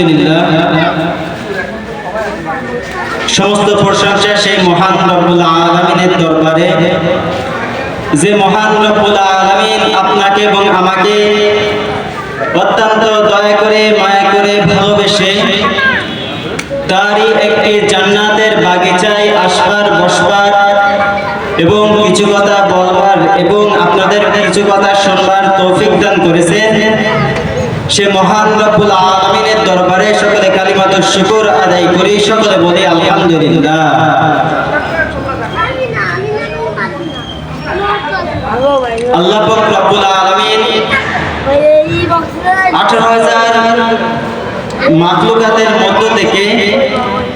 আলহামদুলিল্লাহ। সমস্ত প্রশংসা সেই মহান রব্বুল আলমিনের দরবারে। যে মহান রব্বুল আলমিন আপনাকে এবং আমাকে অত্যন্ত দয়া করে, মায়া করে ভালোবেসে তারই একটি জান্নাতের বাগিচায় আসবার, বসবার এবং কিছু কথা বলবার এবং আপনাদের কিছু কথা শুনবার তৌফিক দান করেছেন। সে মহান রব্বুল আলমিনের দরবারে সকলে কালিমাত শুকুর আদায় করি, সকলে বলি আলহামদুলিল্লাহ। আল্লাহ রব্বুল আলামিন আঠারো হাজার মাকলুকাতের মধ্য থেকে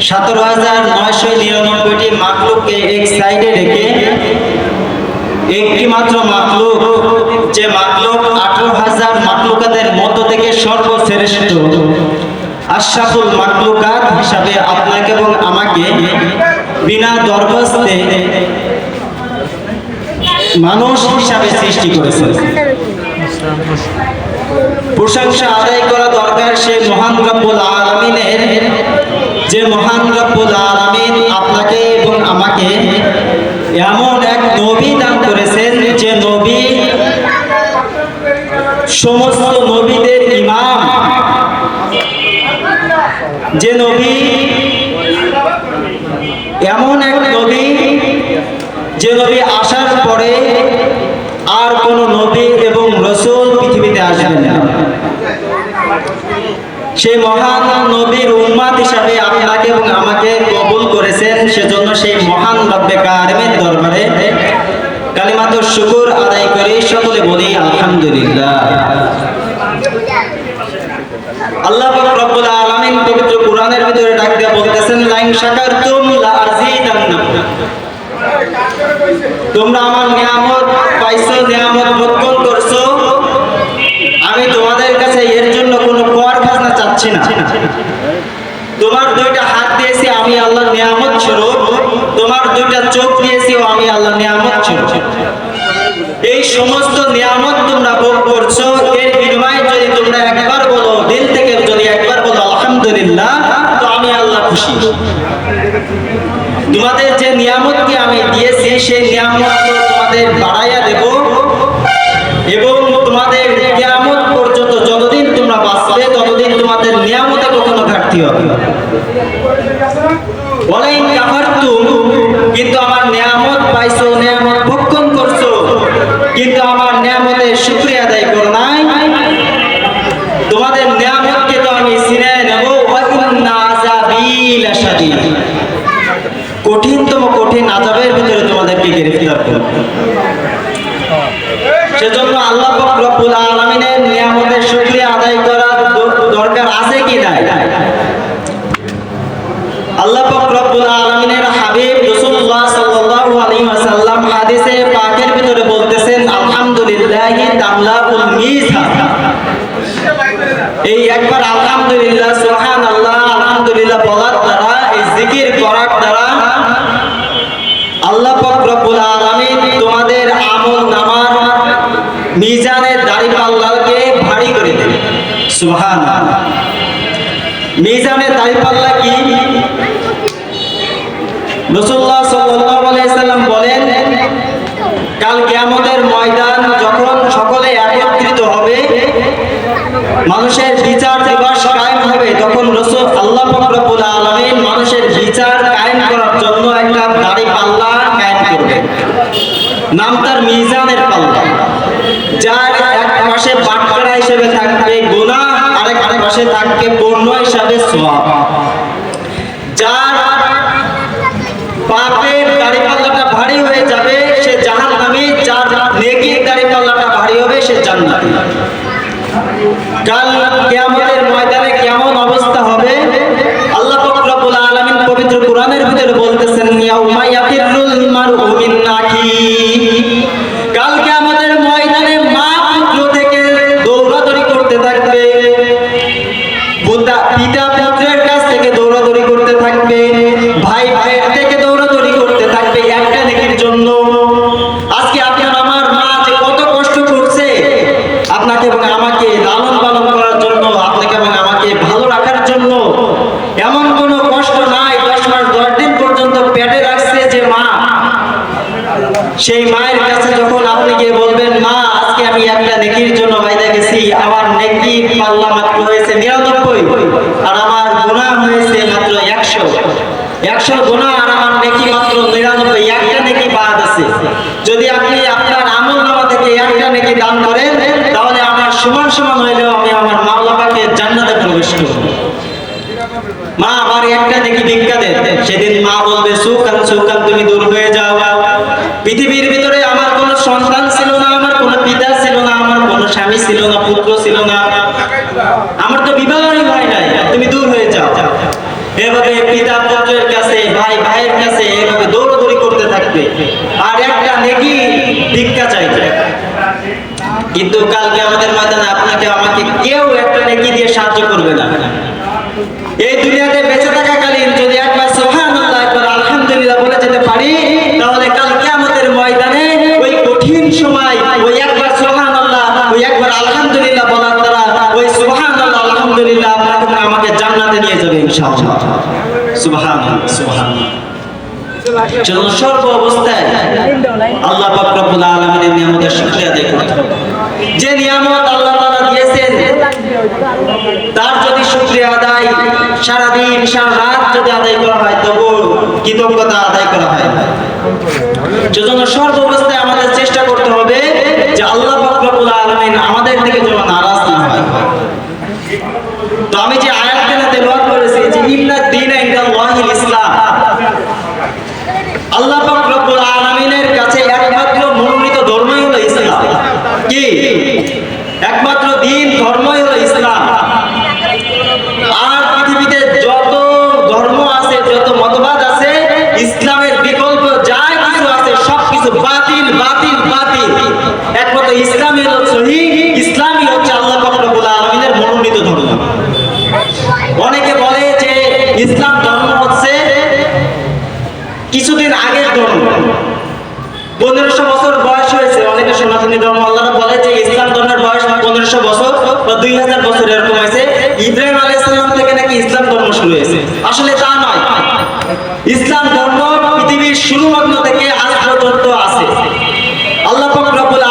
সতেরো হাজার নয়শো নিরানব্বইটি মাকলুককে এক সাইডে রেখে একটি মাত্র মাকলুক যে মাকলুক আঠারো হাজার মাকলুকাতের মধ্য থেকে সর্বশ্রেষ্ঠ। আশরাফুল মাকলুকাত হিসাবে আপনাকে এবং আমাকে বিনা দরখাস্তে মানুষ হিসাবে সৃষ্টি করেছেন। প্রশংসা আদায় করা দরকার সে মহান রব্বুল আলমিনের। যে মহান রব্বুল আলমিন আপনাকে এবং আমাকে এমন এক নবী দান করেছেন যে নবী সমস্ত নবীদের ইমাম যে নবী, এমন এক নবী, যে নবী আসার পরে আর কোন নবী এবং রসুল পৃথিবীতে আসবেন না। সেই মহান নবীর উন্মাদ হিসাবে আপনাকে এবং আমাকে কবুল করেছেন, সেজন্য সেই মহান রব্বে কারিমের দরবারে কালিমাত শুকুর আদায় করে সকলে বলি আলহামদুলিল্লাহ আল্লাহ পাক রব্বুল আলামিন পবিত্র কোরআনের ভিতরে ডাক দিয়ে বলতেছেন লাইন শাকারতুম লা আযীদান্নাকুম তোমরা আমার নিয়ামত পাইছো, নিয়ামত ভক্ষণ করছ। আমি তোমাদের কাছে এর জন্য কোনো কর খাজনা চাচ্ছি না। তোমার দুইটা হাত দিয়েছি, আমি আল্লাহ নিয়ামত স্বরূপ। তোমার দুইটা চোখ দিয়েছিও আমি আল্লাহ নিয়ামত স্বরূপ। এই সমস্ত নিয়ামত তোমরা ভোগ করছ। এর বিনিময়ে যদি তোমরা একবার বলো, দিল থেকে যদি একবার বলো, আলহামদুলিল্লাহ, তো আমি আল্লাহ খুশি। তোমাদের যে নিয়ামতকে আমি দিয়েছি, সেই নিয়ামত তোমাদের বাড়াইয়া দেব এবং তোমাদের নিয়ামত পর্যন্ত যতদিন তোমরা বাঁচবে, ততদিন তোমাদের নিয়ামতে কখনো ঘাটতি হবে। বলেন, কাফারতুম কিন্তু আমার নিয়ামত পাইছো নিয়ামত ভক্ষণ করছ কিন্তু আমার নিয়ামতের শুকরিয়া আদায় করো নাই তোমাদের নিয়ামতকে তো আমি সিনে নেব ওয়া ইন্না আযাবি লাশাদীদ কঠিনতম কঠিন আজাবের ভিতরে তোমাদেরকে গ্রেফতার করবে সেজন্য আল্লাহ রব্বুল আলামিনের নিয়ামতের শুকরিয়া আদায় করা দ- দরকার আছে কি নাই? আল্লাহ রব্বুল আলামিনের হাবিব রাসূলুল্লাহ সাল্লাল্লাহু আলাইহি ওয়াসাল্লাম হাদিসে পাকের ভিতরে বলতেছেন, আলহামদুলিল্লাহি তামলাউল মিজান এই একবার আলহামদুলিল্লাহ, সুবহানাল্লাহ, আলহামদুলিল্লাহ বলার দ্বারা, এই জিকির করার দ্বারা আল্লাহ পাক রব্বুল আলামিন তোমাদের আমল নামার মিজানের দাড়ি পাল্লাকে ভারী করে দেবে। সুবহানাল্লাহ। মিজানের দাড়ি পাল্লা কি? সাল্লাম বলেন, কাল ময়দান যখন সকলে একত্রিত হবে, মানুষের বিচার দিবস কায়েম হবে, তখন রসুল আল্লাহ পাক রব্বুল আলামিন মানুষের বিচার কায়েম করার জন্য একটা দাড়ি পাল্লা কায়েম করবে নাম তার মিজানের পাল্লা যার এক পাশে বাটখারা হিসেবে থাকবে গুনাহ আরেক পাশে থাকবে পূর্ণ হিসাবে সওয়াব যার পাপের দাড়ি পাল্লাটা ভারী হয়ে যাবে, সে জাহান্নামী, যার নেকির দাড়ি পাল্লাটা ভারী হবে, সে জান্নাতি কাল কিয়ামতের ময়দানে কেমন অবস্থা হবে আল্লাহ পাক রব্বুল আলামিন পবিত্র কোরআনের ভিতরে বলতেছেন ইয়াউমা ইয়াফিরুল মারউ মিন আখি কাল কিয়ামতের ময়দানে মা পুত্র থেকে দৌড়াদৌড়ি করতে থাকবে পিতা পিতা পুত্রের কাছ থেকে দৌড়াদৌড়ি করতে থাকবে ভাই ভাইয়ের থেকে দৌড়াদৌড়ি করতে থাকবে একটা নেকির জন্য আজকে আপনার আমার মা যে কত কষ্ট করছে আপনাকে এবং আমাকে লালন পালন করার জন্য আপনাকে এবং আমাকে ভালো রাখার জন্য সেই মায়ের কাছে যখন আপনি গিয়ে বলবেন মা আজকে আমি একটা নেকির জন্য বাইরে গেছি আমার নেকি পাল্লা মাত্র হয়েছে নিরানব্বই আর আমার গুণা হয়েছে মাত্র একশো একশো গুণা আর আমার নেকি মাত্র নিরানব্বই একটা নেকি বাদ আছে যদি আপনি আপনার আমল নামা থেকে একটা নেকি দান করেন তাহলে আমার সমান সমান হইলেও আমি আমার মাওলাপাকে জান্নাতে প্রবেশ করব মা, আমার একটা নাকি ভিক্ষা দেন। সেদিন মা বলবে সুখান সুখান তুমি দূর হয়ে যাও। পৃথিবীর ভিতরে আমার কোনো সন্তান ছিল না, আমার কোনো পিতা ছিল না, আমার কোনো স্বামী ছিল না, পুত্র ছিল না। আমার তো বিবাহই হয় নাই, তুমি দূর হয়ে যাও। এভাবে পিতা পুত্রের কাছে, ভাই, ভাইয়ের কাছে এভাবে দৌড়দৌড়ি করতে থাকবে। আর একটা নেকি ভিক্ষা চাইবে কিন্তু কালকে আমাদের ময়দানে আপনাকে, আমাকে কেউ একটা নেকি দিয়ে সাহায্য করবে না। এই দুনিয়াতে বেঁচে থাকাকালীন যদি একবার সুবহানাল্লাহ একবার আলহামদুলিল্লাহ বলে যেতে পারি, তাহলে কাল কিয়ামতের ময়দানে ওই কঠিন সময়, ওই একবার সুবহানাল্লাহ, ওই একবার আলহামদুলিল্লাহ বলার দ্বারা ওই সুবহানাল্লাহ, আলহামদুলিল্লাহ আপনাকে আমাকে জান্নাতে নিয়ে যাবে ইনশাআল্লাহ। সুবহানাল্লাহ সুবহানাল্লাহ। চলুন, সর্ব অবস্থায় আল্লাহ পাক রব্বুল আলামিনের নিয়ামতের শুকরিয়া আদায় যে নিয়ামত তার যদি শুক্রিয়া আদায়, সারাদিন, সারা রাত যদি আদায় করা হয় তবু কৃতজ্ঞতা আদায় করা হয়। সেজন্য সর্ব অবস্থায় আমাদের চেষ্টা করতে হবে যে আল্লাহ পাক আলমিন আমাদের থেকে যেন নারাজ না হয়। তো আমি যে আয়াতটা তেলাওয়াত করেছি যে ইন্না দীনা ইনদাল্লাহিল ইসলাম আল্লাহ পাক রব্বুল আলামিনের কাছে একমাত্র মনোনীত ধর্মই হলো ইসলাম কি একমাত্র দিন ধর্মই হলো ইসলাম আর পৃথিবীতে যত ধর্ম আছে যত মতবাদ আছে ইসলামের বিকল্প যা কিছু আছে সবকিছু বাতিল বাতিল বাতিল একমাত্র ইসলামই হলো সহি ইসলামই হচ্ছে আল্লাহ পাক রব্বুল আলামিনের মনোনীত ধর্ম অনেকে বলে যে ইসলাম ধর্ম হচ্ছে কিছুদিন আগের ধর্ম পনেরোশো বছর বয়স হয়েছে অনেকে সনাতনী ধর্ম আল্লাহ বলে যে ইসলাম ধর্মের বয়স পনেরোশো বছর বা দুই হাজার বছর এরকম হয়েছে, ইব্রাহিম আলাইসাল্লাম থেকে নাকি ইসলাম ধর্ম শুরু হয়েছে। আসলে তা নয়। ইসলাম ধর্ম পৃথিবীর শুরু লগ্ন থেকে আজ পর্যন্ত আছে। আল্লাহ পাক রব্বুল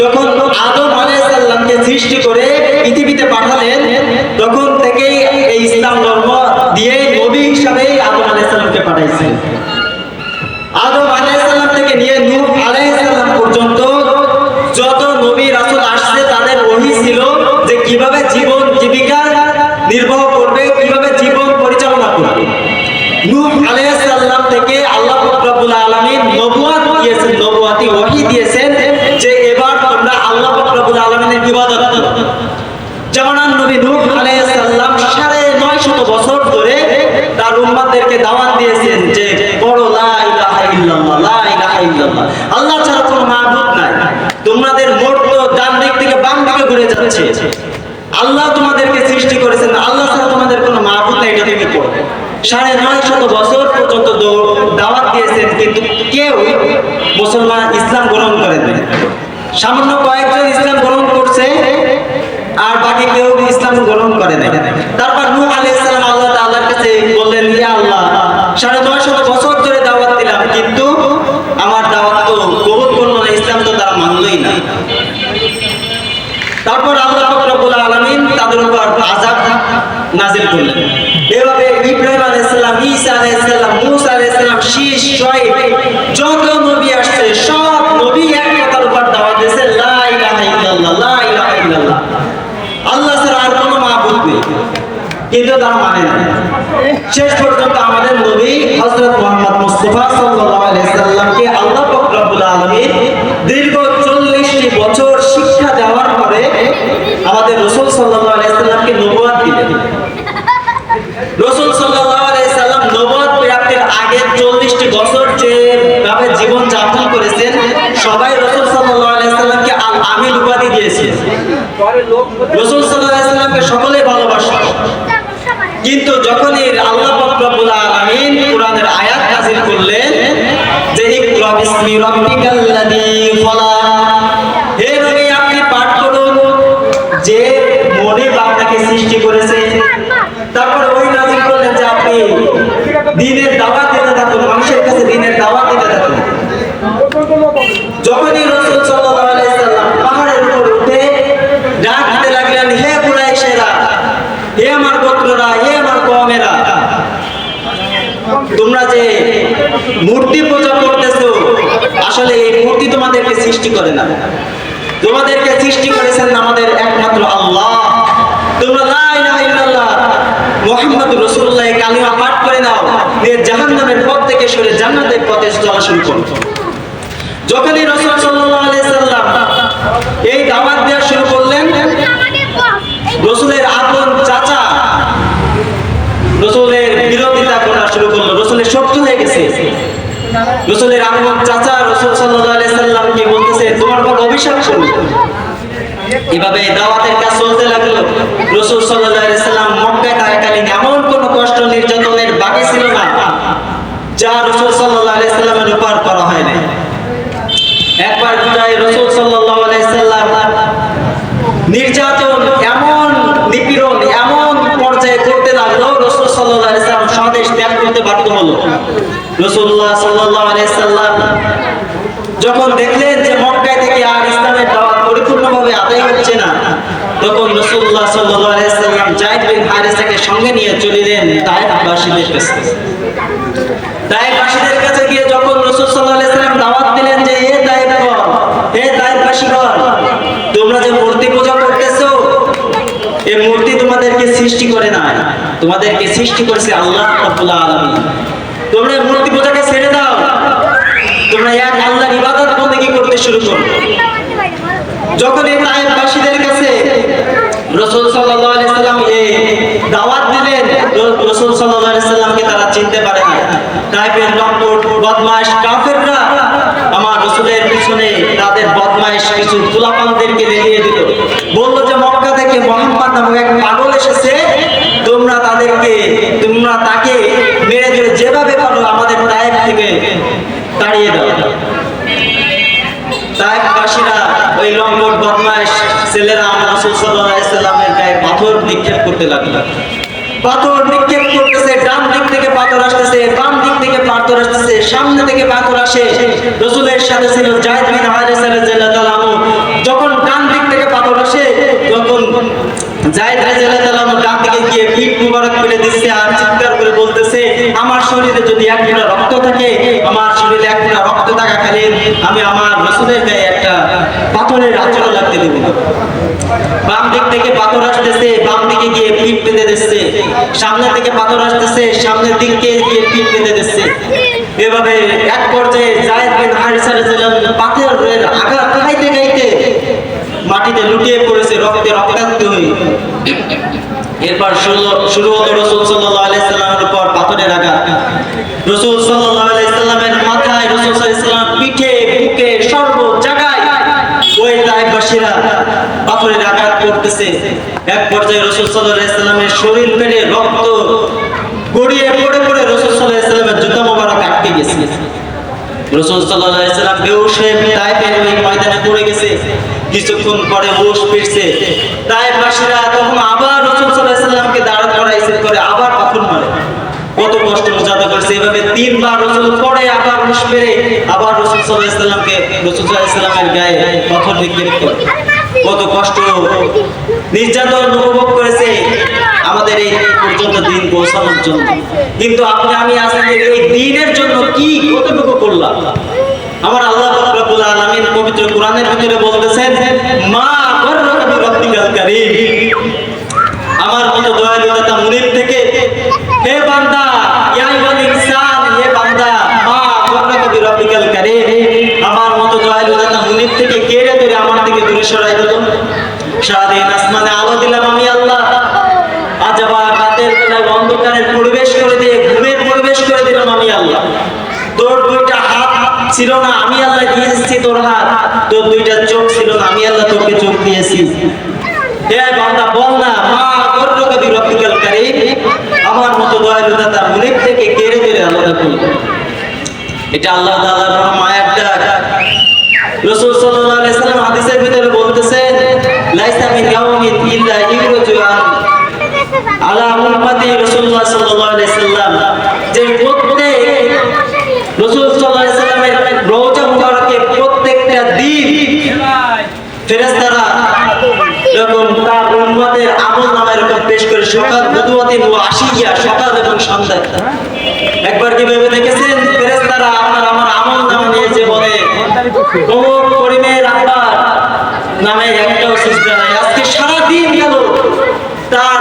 যখন আদম আলাইসাল্লামকে সৃষ্টি করে পৃথিবীতে পাঠালেন, তখন থেকেই এই ইসলাম ধর্ম দিয়ে নবী হিসাবে আদম আলাইসাল্লামকে পাঠাইছেন আদম আলাইসাল্লাম থেকে নিয়ে নূহ আলাইসাল্লাম পর্যন্ত যত নবী রাসূল আসছে তাদের ওহী ছিল যে কীভাবে জীবন জীবিকা নির্বাহ করবে কীভাবে জীবন পরিচালনা করবে নূহ আলাইহিসসালাম থেকে আল্লাহ রাব্বুল আলামিন নবুয়ত দিয়েছেন নবুয়তি ওহী দিয়েছেন যে এবার তোমরা আল্লাহ রাব্বুল আলামিনের ইবাদত করো যেমন আর নবী নূহ আলাইহিসসালাম সাড়ে নয় শত বছর ধরে তার উম্মতদেরকে দাওয়াত দিয়েছেন যে পড়ো লা ইলাহা ইল্লাল্লাহ লা ইলাহা আল্লাহ ছাড়া কোনো মাবুদ নাই। তোমাদের মোট তো ডান দিক থেকে বাম দিকে ঘুরে যাচ্ছে। আল্লাহ তোমাদেরকে সৃষ্টি করেছেন আল্লাহ ছাড়া তোমাদের কোনো মাবুদ নাই, এটা তুমি পড়ো সাড়ে নয় শত বছর পর্যন্ত দাওয়াত দিয়েছেন, কিন্তু কেউ মুসলমান ইসলাম গ্রহণ করেন সামান্য কয়েকজন ইসলাম গ্রহণ করছে, আর বাকি কেউ ইসলাম গ্রহণ করে নাই। তারপর নূহ আলাইহিস সালাম আল্লাহ তাআলার কাছে বললেন, ইয়া আল্লাহ, সাড়ে নয় শত বছর ধরে দাওয়াত দিলাম কিন্তু আমার দাওয়াত তো কবুল করল না ইসলাম তো তারা মানলই না তারপর আল্লাহ পাক রব্বুল আলামিন তাদের উপর আযাব নাযিল করলেন। এভাবে ইব্রাহিম আলাইহিস ঈসা আলাইহিস সালাম মূসা আলাইহিস শীষ, শোয়েব, যত নবী আসছে, সব নবী এক কথার উপর দাওয়াত দিয়েছে, লা ইলাহা ইল্লাল্লাহ, লা ইলাহা ইল্লাল্লাহ। আল্লাহ ছাড়া আর কোনো মাবুদ নেই। কিন্তু তারা মানে না। শেষ পর্যন্ত আমাদের নবী হযরত মুহাম্মদ মুস্তাফা সাল্লাল্লাহু আলাইহি সাল্লামকে আল্লাহ পাক রব্বুল আলামিন দীর্ঘ 40টি বছর শিক্ষা দেওয়ার পরে আমাদের রাসূল সাল্লাল্লাহু আলাইহি সাল্লামকে নবুয়ত দিলেন রাসূল সাল্লাল্লাহু আলাইহি সাল্লাম নবুয়ত প্রাপ্তির আগে 40টি বছর যেভাবে জীবন যাপন করেছেন সবাই রাসূল সাল্লাল্লাহু আলাইহি সাল্লামকে আল আমিন উপাধি দিয়েছে রাসূল সাল্লামকে সকলেই ভালোবাসত কিন্তু যখনই আল্লাহ রব্বুল আলামিন কোরআনের আয়াত নাযিল করলেন, যে ইকরা বিসমি হে নবী, আপনি পাঠ করুন। যে মনে আপনাকে সৃষ্টি করেছে, তারপর ওই নাযিল করলেন যে আপনি দিনের দাওয়াত দিতে থাকুন, মানুষের কাছে দিনের দাওয়াত দিতে থাকুন আমার গোত্ররা হে আমার কমেরা তোমরা যে মূর্তি পূজা করতেছো, আসলে এই মূর্তি তোমাদেরকে সৃষ্টি করে না। তোমাদেরকে সৃষ্টি করেছেন আমাদের একমাত্র আল্লাহ। তোমরা লা ইলাহা ইল্লাল্লাহ রাসূলুল্লাহ কালিমা পাঠ করে নাও জাহান্নামের পথ থেকে সরে জান্নাতের পথে চলা শুরু করো। যখনই রাসূল সাল্লাল্লাহু আলাইহি সাল্লাম এই দাওয়াত দেওয়া শুরু করলেন, রসুলের আপন চাচা, রসুলের বিরোধিতা করা শুরু করল, রসুলের শত্রু হয়ে গেছে। রসুলের আমার চাচা রসুল সাল্লাম কি বলতেছে, তোমার পর অভিশাপ শুরু এভাবে দাওয়াতের কাজ চলতে লাগল। রসুল সাল্লাম মক্কায় থাকাকালীন এমন কোন কষ্ট নির্যাতনের বাকি ছিল না যা রসুল সাল্লাহ সাল্লামের উপর করা হয় নাই একবার প্রায় রসুল সাল্লাহ সাল্লাম নির্যাতন এমন নিপীড়ন এমন পর্যায়ে করতে লাগল রসুল সাল্লাহ সাল্লাম স্বদেশ ত্যাগ করতে বাধ্য হলো রসুল্লাহ সাল্লাহ সাল্লাম যখন দেখলেন যে মক্কায় থেকে আর ইসলামের দাওয়াত পরিপূর্ণভাবে আদায় হচ্ছে না, তখন রসুল্লাহ সাল্লাহ সাল্লাম জাইদ বিন হারিসাকে সঙ্গে নিয়ে চলিলেন তাইফবাসীদের কাছে। তাইফবাসীদের কাছে গিয়ে যখন রসুল সাল্লাহ সাল্লাম দাওয়াত দিলেন যে হে তাইফগণ হে তাইফবাসীগণ তোমরা যে মূর্তি পূজা করতেছো এই মূর্তি তোমাদেরকে সৃষ্টি করে না তোমাদেরকে সৃষ্টি করেছে আল্লাহ রাব্বুল আলামিন। তোমরা মূর্তি পূজাকে ছেড়ে দাও। তোমরা এক আল্লাহর ইবাদত বন্দেগী করতে শুরু করো। যখন এই তাইফবাসীদের কাছে রাসূল সাল্লাল্লাহু আলাইহি সাল্লাম এই দাওয়াত দিলেন, রাসূল সাল্লাল্লাহু আলাইহি সাল্লামকে তারা চিনতে পারে না। লম্পট বদমাশ কাফেররা আমার রাসূলের পিছনে তাদের বদমাশ কিছু গোলাপানদেরকে লেলিয়ে দিল। বলল যে মক্কা থেকে মোহাম্মদ নামক এক পাগল তোমরা তাদেরকে, তোমরা তাকে মেরে দিলে যেভাবে পারো আমাদের তাইফ থেকে তাড়িয়ে দাও। ওই লম্বট ছেলেরা রাসূল সাল্লাল্লাহু আলাইহি গায়ে পাথর নিক্ষেপ করতে লাগল। পাথর নিক্ষেপ করতেছে, ডান দিক থেকে পাথর আসতেছে, বাম দিক থেকে পাথর আসতেছে, সামনে থেকে পাথর আসে। রসুলের সাথে ছিল বিন রাদিয়াল্লাহু যখন ডান দিক থেকে পাথর আসে, তখন জায়েদ রাদিয়াল্লাহু দিকে গিয়ে পিঠ মুবারক ফেলে দিচ্ছে আর চিৎকার করে বলতেছে, আমার শরীরে যদি এক ফোঁটা রক্ত থাকে, আমার শরীরে এক ফোঁটা রক্ত থাকাকালীন আমি আমার রসুলের গায়ে একটা পাথরের আচরণ লাগতে দেব। বাম দিক থেকে পাথর আসতেছে, বাম দিকে গিয়ে পিঠ দিচ্ছে। সামনে থেকে পাথর আসতেছে, সামনের দিকে গিয়ে পিঠ দিচ্ছে। এভাবে এক পর্যায়ে জায়েদ বিন পাথরের আঘাত খাইতে খাইতে মাটিতে লুটিয়ে পড়েছে রক্তে রক্তাক্ত হয়ে। এরপর শুরু হলো রসুল সাল্লামের উপর পাথরের আঘাত। রসুল সাল্লামের মাথায় রসুল পিঠে, বুকে সর্ব জায়গায় পাথরের আঘাত করতেছে। এক পর্যায়ে রসুল সাল্লামের শরীর বেড়ে রক্ত গড়িয়ে পড়ে পড়ে রসুল সাল্লামের জুতা মোবারক আটকে গেছে। রসুল তাইফের ওই ময়দানে পড়ে গেছে। কিছুক্ষণ পরে হুশ ফিরছে। তাই তাইফবাসীরা তখন আবার রসুল সাল্লামকে দাঁড় করাইছে করে আবার পাথর মারে। কত কষ্ট মোজাদা করছে। এভাবে তিনবার রসুল পরে আবার হুশ ফিরে, আবার রসুল সাল্লাল্লাহু আলাইহি সাল্লামকে রসুল সাল্লাল্লাহু আলাইহি সাল্লামের গায়ে পাথর নিক্ষেপ করে কত কষ্ট। নির্যাতন উপভোগ করেছে। আমাদের এই পর্যন্ত দিন পৌঁছানোর জন্য। কিন্তু আপনি, আমি আজকে এই দিনের জন্য কি কতটুকু করলাম? আমার আল্লাহ রাব্বুল আলামিন পবিত্র কোরআনের ভিতরে বলতেছেন, মা কারীম। আমার মতো দয়ালু দাতা থেকে, হে বান্দা, ইয়া ইনসান, হে বান্দা, মা কারীম। আমার মতো দয়ালু দাতা থেকে কেড়ে ধরে আমার দিকে দূরে সরাই দিল? সারাদিন আসমানে আলো দিলাম আমি আল্লাহ আজ আবার রাতের বেলায় অন্ধকারের পরিবেশ করে দিয়ে ঘুমের পরিবেশ করে দিলাম আমি আল্লাহ তোর দুইটা হাত ছিল না আমি আল্লাহ দিয়ে এসেছি তোর হাত তোর দুইটা চোখ ছিল না আমি আল্লাহ তোকে চোখ দিয়েছি। হে বান্দা বল না মা কারীম আমার মতো দয়ালু দাতা মুনিব থেকে কেড়ে ধরে আলাদা করল এটা আল্লাহ মায়ের ডাক সাল্লাল্লাহু আলাইহি সাল্লাম হাদিসের ভিতরে বলতেছেন লাইসা মিন ইল্লা আলা উম্মতি রাসূলুল্লাহ সাল্লাল্লাহু আলাইহি সাল্লাম। যে প্রত্যেক রাসূল সাল্লাল্লাহু আলাইহি সাল্লামের রওজা মুবারকে প্রত্যেকটা দিন ফেরেশতারা যখন তার উম্মতের আমল নামা এরকম পেশ করে, সকাল বুধুয়াতিন ও আশিয়া সকাল এবং সন্ধ্যায়। একবার কি ভেবে দেখেছেন? ফেরেশতারা আপনার আমার আমল নামা নিয়ে যে বলে কবর করিমের আব্বার নামে একটাও সিজদা নাই। আজকে সারা দিন তার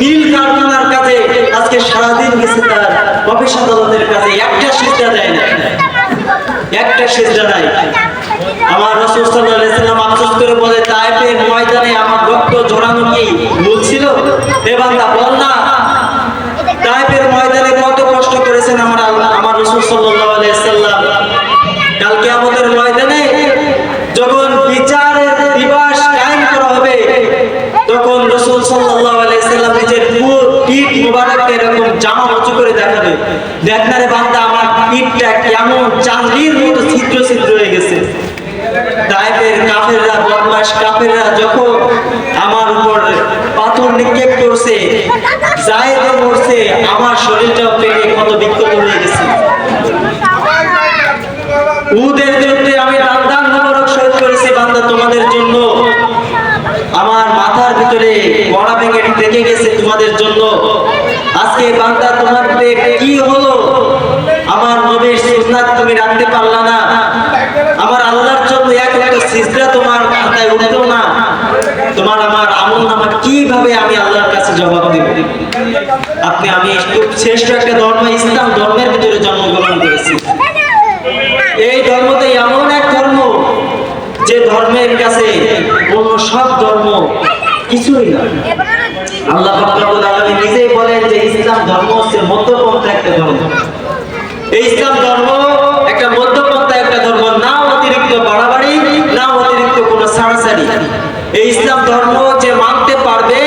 মিল কারখানার কাছে আজকে সারা দিন গেছে তার অফিস আদালতের কাছে একটা সিজদা দেয় না একটা সিজদা নাই। আমার রাসূল সাল্লাল্লাহু আলাইহি আফসোস করে বলে তাইফের ময়দানে আমার রক্ত ঝরানো কি ভুল ছিল? এ বান্দা, বল না। তাইফের ময়দানে কত কষ্ট করেছেন আমার আল্লাহ আমার রাসূল সাল্লাল্লাহু আলাইহি কাল কিয়ামতের ময়দানে যখন বিচারের দিবস কায়েম করা হবে, তখন রাসূল সাল্লাল্লাহু আলাইহি সাল্লাম নিজের পুরো পিঠ মুবারককে এরকম জামা উঁচু করে দেখাবে। দেখনারে বান্দা, আমার পিঠটা কেমন চাঁদির মতো ছিদ্র ছিদ্র হয়ে গেছে তাইফের কাফেররা, বদমাশ কাফেররা যখন আমার উপর পাথর নিক্ষেপ করছে জায়েদও মরছে, আমার শরীরটাও পেটে কত বিক্ষত হয়ে গেছে। উদের যুদ্ধে আমি দান মোবারক শহীদ করেছি, বান্দা, তোমাদের জন্য। আমার মাথার ভিতরে বড়া ভেঙে থেকে গেছে তোমাদের জন্য। আজকে বান্দা, তোমার কি হলো? আমার নবীর সুন্নাত তুমি রাখতে পারলা না। আমার আল্লাহর তোমার না? তোমার আমার আমল নামা কীভাবে আমি আল্লাহর কাছে জবাব দেব? আপনি আমি শ্রেষ্ঠ একটা ধর্ম, ইসলাম ধর্মের ভিতরে জন্মগ্রহণ করেছি। এই ধর্মতে এমন এক ধর্ম যে ধর্মের কাছে অন্য সব ধর্ম কিছুই না। আল্লাহ রব্বুল নিজেই বলেন যে ইসলাম ধর্ম হচ্ছে মধ্যপন্থা একটা ধর্ম। এই ইসলাম ধর্ম একটা মধ্যপন্থা একটা ধর্ম না অতিরিক্ত বাড়াবাড়ি না অতিরিক্ত কোনো সাড়াসাড়ি এই ইসলাম ধর্ম যে মানতে পারবে,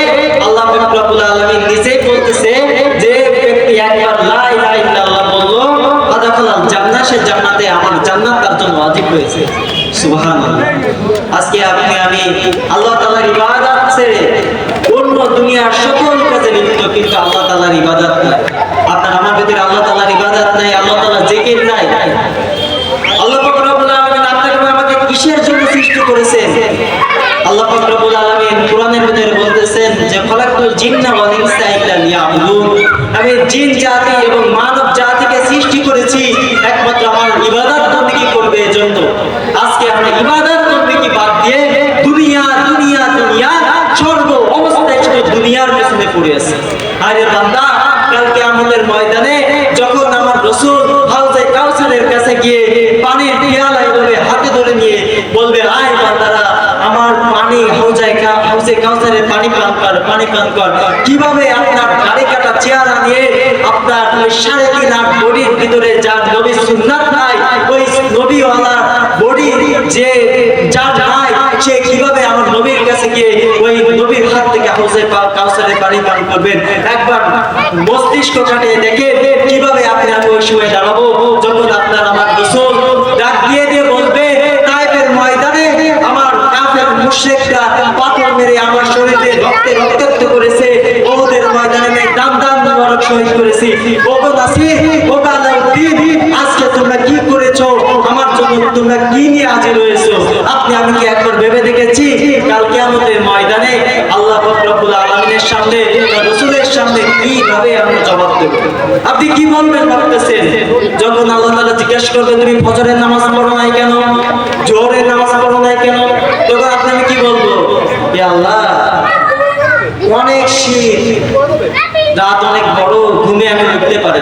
আল্লাহ রব্বুল আলামিন নিজেই বলতেছে যে ব্যক্তি একবার লা ইলাহা ইল্লাল্লাহ বলল, আদাখালাল জান্নাত সে জান্নাতে আমার জান্নাত তার জন্য ওয়াজিব হয়েছে সুবহানাল্লাহ। আজকে আপনি আমি আল্লাহ তাআলার ইবাদত ছেড়ে অন্য দুনিয়ার সকল কাজে লিপ্ত, কিন্তু আল্লাহ তাআলার ইবাদত নাই। আপনার আমার ভিতরে আল্লাহ তাআলার ইবাদত নাই, আল্লাহ তাআলার জিকির নাই। আল্লাহ আপনাকে আমাকে কিসের জন্য সৃষ্টি করেছেন? আল্লাহ পাক আলামিন কোরআনের ভিতরে বলতেছেন যে খলাকুল জিন্না ওয়াল ইনসা ইল্লা লিয়াবুদুন। আমি জিন জাতি এবং মানব জাতিকে সৃষ্টি করেছি, একমাত্র আমার ইবাদত বন্দেগী করবে এজন্য। আজকে আমরা ইবাদত বন্দেগী বাদ দিয়ে দুনিয়া দুনিয়া দুনিয়া, সর্ব অবস্থায় শুধু দুনিয়ার পেছনে পড়ে আছে। আরে বান্দা কালকে আমাদের ময়দানে যখন আমার রসুল হাউজে কাউসারের কাছে গিয়ে পানির পিয়ালা এভাবে হাতে ধরে নিয়ে বলবে আয় বান্দারা আমার পানি হাউজায় কা- হাউজে কাউসারের পানি পান কর পানি পান কর কীভাবে আপনার গাড়ি কাটা চেহারা নিয়ে আপনার ওই সাড়ে তিন আট বডির ভিতরে যার নবী সুন্নাত নাই ওই নবীওয়ালা বডি যে যার নাই সে কীভাবে আমার নবীর কাছে গিয়ে ওই নবীর হাত থেকে হাউজে পা- কাউসারের পানি পান করবেন একবার মস্তিষ্ক কাটিয়ে দেখে কীভাবে আপনি ওই সময় দাঁড়াবো। যখন আপনার আমার রসুল ডাক দিয়ে দিয়ে বলবে তাইফের ময়দানে আমার কাফের মুশরিকরা পাথর মেরে আমার শরীরে রক্তে রক্তাক্ত করেছে। ওদের ময়দানে আমি দাম দাম মোবারক শহীদ করেছি। ওগো আলাউদ্দিন, আজকে তোমরা কি করেছ? আমার জন্য তোমরা কি নিয়ে হাজির হয়েছো? আপনি আমি কি একবার ভেবে দেখেছি? কাল কিয়ামতের ময়দানে আল্লাহ পাক রব্বুল আলামিনের সামনে তার রাসূলের সামনে আপনি কি বলবেন ভাবতেছেন? যখন আল্লাহ তাআলা জিজ্ঞেস করবে তুমি ফজরের নামাজ পড়ো নাই কেন? জোহরের নামাজ পড়ো নাই কেন? তখন আপনি আমি কি বলব? আল্লাহ, অনেক শীত, রাত অনেক বড়, ঘুমে আমি উঠতে পারি।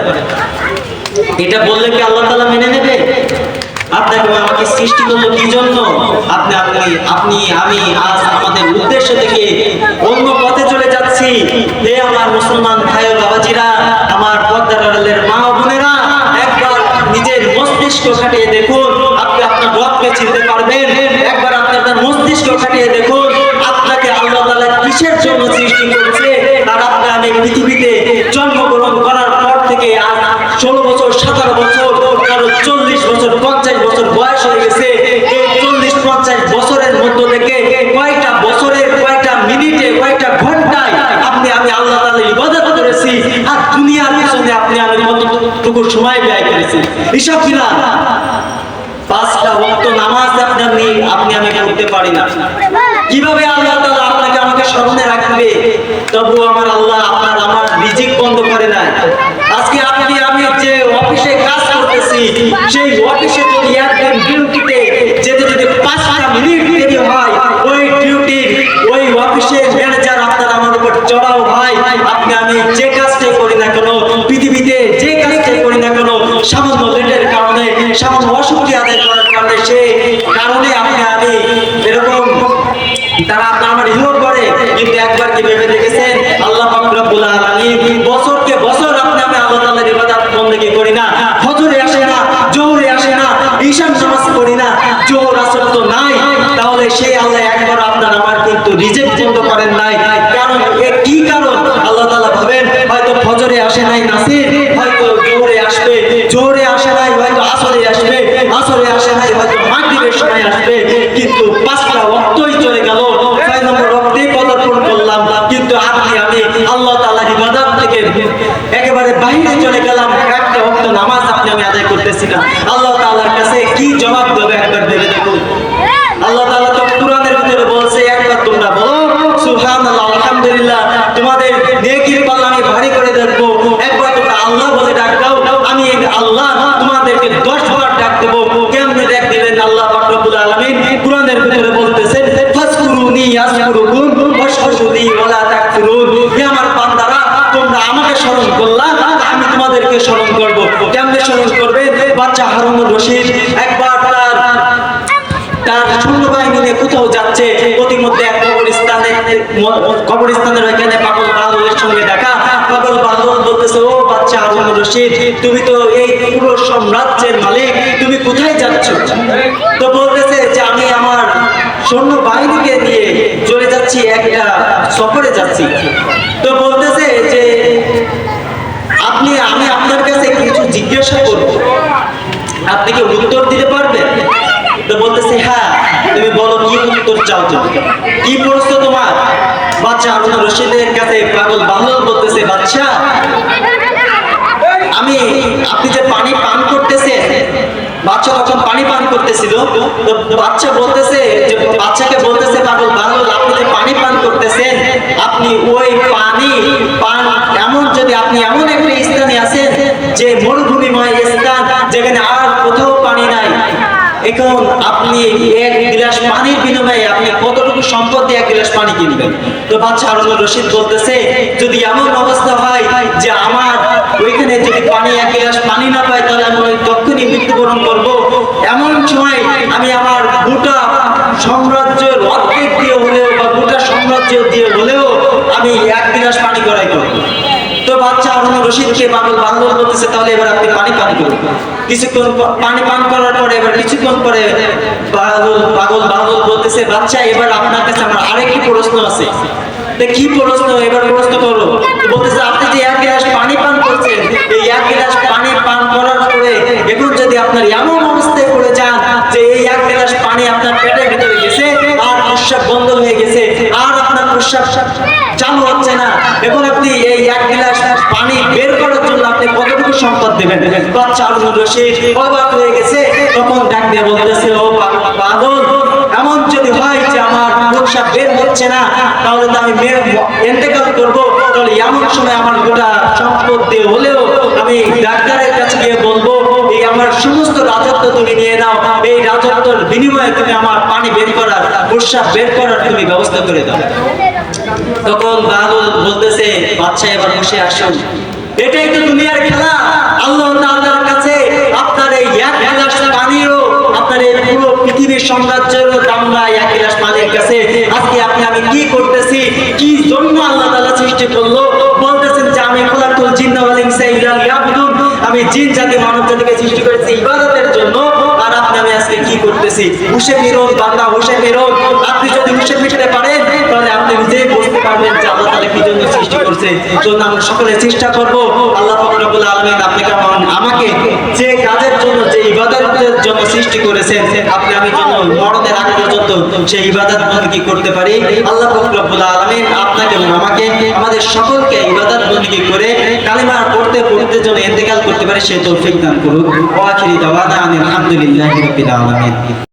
এটা বললে কি আল্লাহ তাআলা মেনে নেবে? আপনাকে আমাকে সৃষ্টি করল কি জন্য? আপনি আপনি আপনি, আমি আজ আমাদের উদ্দেশ্য থেকে অন্য যাচ্ছি হে আমার মুসলমান ভাই বাবাজিরা, আমার পর্দার মা বোনেরা, একবার নিজের মস্তিষ্ক খাটিয়ে দেখুন, আপনি আপনার রবকে চিনতে পারবেন একবার আপনি আপনার মস্তিষ্ক খাটিয়ে দেখুন আপনাকে আল্লাহ তাআলা কিসের জন্য সৃষ্টি করেছে আর আপনি আমি পৃথিবীতে জন্মগ্রহণ করার পর থেকে আজ ষোলো বছর সতেরো বছর কারও চল্লিশ বছর পঞ্চাশ বছর বয়স হয়ে গেছে এই চল্লিশ পঞ্চাশ বছরের মধ্য থেকে কয়টা বছরের কয়টা মিনিটে কয়টা ঘন্টায় আপনি আমি আল্লাহ তাআলা ইবাদত করেছি আর দুনিয়ার পিছনে আপনি আমি কতটুকু সময় ব্যয় করেছি। হিসাব কিনা পাঁচটা ওয়াক্ত নামাজ আপনি আমি আপনি আমি পড়তে পারি না। কীভাবে আল্লাহ তাআলা আপনাকে আমাকে স্মরণে রাখবে? তবু আমার আল্লাহ আপনার আমার রিজিক বন্ধ করে নাই। আজকে আপনি, আমি যে অফিসে কাজ করতেছি, সেই অফিসে যদি একদিন ডিউটিতে যেতে যেতে পাঁচটা মিনিট দেরি হয়, ওই ডিউটির, ওই অফিসের ম্যানেজার আপনার আমার উপর চড়াও ভাই। আপনি, আমি যে কাজটাই বছরকে বছর আপনি আমি আল্লাহ তাআলার ইবাদত বندگی করি না, ফজরে আসে না, জোহরে আসে না, ঈশান নামাজ করি না, জোহর আসর তো নাই, তাহলে সেই আল্লাহ একবার আপনার আমার কিন্তু রিজেক্ট বন্ধ করেন নাই। কারণ কি কারণ? আল্লাহ তাআলা ভাবেন, হয়তো ফজরে আসে নাই নাসির, হয়তো জোহরে আসবে, জোহরে আসে নাই হয়তো আসরে আসবে, আসরে আসে নাই হয়তো মাগরিবের সময় আসবে, কিন্তু পাঁচটা বাইরে চলে গেলাম একটা ভক্ত নামাজ আপনি আমি আদায় করতেছি না। আল্লাহ তাআলার কাছে কি জবাব দেবে একবার দেবে দেখুন। আল্লাহ তাআলা তো কোরআনের ভিতরে বলছে একবার তোমরা বলো সুবহানাল্লাহ আলহামদুলিল্লাহ তোমাদের নেকির পাল্লা আমি ভারী করে দেখব একবার তোমরা আল্লাহ বলে ডাক দাও আমি এই আল্লাহ তোমাদেরকে দশ বার ডাক দেবো কেমনে ডাক দিবেন আল্লাহ পাক রব্বুল আলামিন কোরআনের ভিতরে বলতেছেন ফাজকুরুনি ইয়াজকুরুকুম ওয়াশকুরুনি ওয়ালা তাকফুরুন হে আমার বান্দারা তোমরা আমাকে স্মরণ করলা আমি তোমাদেরকে স্মরণ করব কেমনে স্মরণ করবে বাচ্চা হারুনুর রশিদ একবার তার তার সৈন্যবাহিনী নিয়ে কোথাও যাচ্ছে, প্রতিমধ্যে এক কবরস্থানে কবরস্থানের ওইখানে পাগল বাহাদুরের সঙ্গে দেখা। পাগল বাহাদুর বলতেছে, ও বাচ্চা হারুন রশিদ, তুমি তো এই পুরো সাম্রাজ্যের মালিক, তুমি কোথায় যাচ্ছ? তো বলতেছে যে, আমি আমার সৈন্য বাহিনীকে নিয়ে চলে যাচ্ছি, একটা সফরে যাচ্ছি। তো বলতেছে যে, আপনি আমি আপনার কাছে কিছু জিজ্ঞাসা করব। আপনি কি উত্তর দিতে পারবেন? তো বলতেছে হ্যাঁ তুমি বলো কি উত্তর চাও তুমি? কি প্রশ্ন তোমার? বাচ্চা হারুন রশিদের কাছে পাগল বাহল বলতেছে, বাচ্চা, আমি, আপনি যে পানি পান করতেছেন, বাচ্চা তখন পানি পান করতেছিল, তো বাচ্চা বলতেছে যে, বাচ্চাকে বলতেছে পাগল বাহল আপনি যে পানি পান করতেছেন, আপনি ওই পানি পান এমন যদি আপনি এমন একটা স্থানে আছেন যে মরুভূমিময় স্থান যেখানে এখন আপনি এক গ্লাস পানির বিনিময়ে আপনি কতটুকু সম্পদ দিয়ে এক গ্লাস পানি কিনবেন? তো বাচ্চা হারুন রশিদ বলতেছে, যদি এমন অবস্থা হয় যে আমার ওইখানে যদি পানি এক গ্লাস পানি না পাই তাহলে আমি ওই তখনই মৃত্যুবরণ করব। এমন সময় আমি আমার গোটা সাম্রাজ্যের অর্ধেক দিয়ে হলেও বা গোটা সাম্রাজ্য দিয়ে হলেও আমি এক গ্লাস পানি করাই করব। তো বাচ্চা হারুন রশিদকে পাগল বাংলা বলতেছে, তাহলে এবার আপনি পানি পান করুন। কিছুক্ষণ পানি পান করার পরে এবার কিছুক্ষণ পরে পাগল পাগল পাগল বলতেছে, বাচ্চা, এবার আপনার কাছে আমার আরেকটি প্রশ্ন আছে। কি প্রশ্ন? এবার প্রশ্ন করো বলতেছে, আপনি যে এক গ্লাস পানি পান করছেন, এই এক গ্লাস পানি পান করার পরে এখন যদি আপনার এমন অবস্থায় পড়ে যান যে এই এক গ্লাস পানি আপনার পেটের ভিতরে গেছে আর প্রস্রাব বন্ধ হয়ে গেছে, আর আপনার প্রস্রাব চালু হচ্ছে না, এখন আপনি এই এক গ্লাস আপনি কতটুকু সম্পদ দেবেন? বাচ্চা আলু রশিদ অবাক হয়ে গেছে, তখন ডাক দিয়ে বলতেছে, ও পাগল, এমন যদি হয় যে আমার প্রস্রাব বের হচ্ছে না, তাহলে তো আমি এন্তেকাল করব, তাহলে এমন সময় আমার গোটা সম্পদ দিয়ে হলেও আমি ডাক্তারের কাছে গিয়ে বলব, এই আমার সমস্ত রাজত্ব তুমি নিয়ে নাও, এই রাজত্বর বিনিময়ে তুমি আমার পানি বের করার প্রস্রাব বের করার তুমি ব্যবস্থা করে দাও। তখন বাহুল বলতেছে বাচ্চা এবার বসে আসুন। এটাই তো দুনিয়ার খেলা। আল্লাহ তাআলার কাছে আপনার এই এক গ্লাস পানিও আপনার এই পুরো পৃথিবীর সাম্রাজ্যের দাম এক গ্লাস পানির কাছে। আজকে আপনি, আমি কি করতেছি? কি জন্য আল্লাহ তাআলা সৃষ্টি করল? বলতেছেন যে, আমি খোলাকুল জিন্না ওয়াল ইনসা ইল্লা লিয়াবুদুন। আমি জিন, জাতি, মানব জাতিকে সৃষ্টি করেছি ইবাদতের জন্য। আর আপনি, আমি আজকে কি করতেছি? হুশে ফেরত বান্দা হুশে ফেরত আপনি যদি হুশে ফিরতে পারেন, তাহলে আপনি নিজেই বুঝতে পারবেন যে জন্য সৃষ্টি করছে। জন্য আমরা সকলে চেষ্টা করব, আল্লাহ রব্বুল আলামিন আপনাকে আমাকে যে কাজের জন্য, যে ইবাদতের জন্য সৃষ্টি করেছেন, আপনি আমি জন্য মরণের আগ পর্যন্ত সেই ইবাদত বন্দী করতে পারি। আল্লাহ রব্বুল আলামিন আপনাকে আমাকে, আমাদের সকলকে ইবাদত বন্দী করে কালিমা পড়তে পড়তে যেন ইন্তেকাল করতে পারি সেই তৌফিক দান করুন। ওয়া আখিরি দাওয়ানা আলহামদুলিল্লাহি রাব্বিল আলামিন।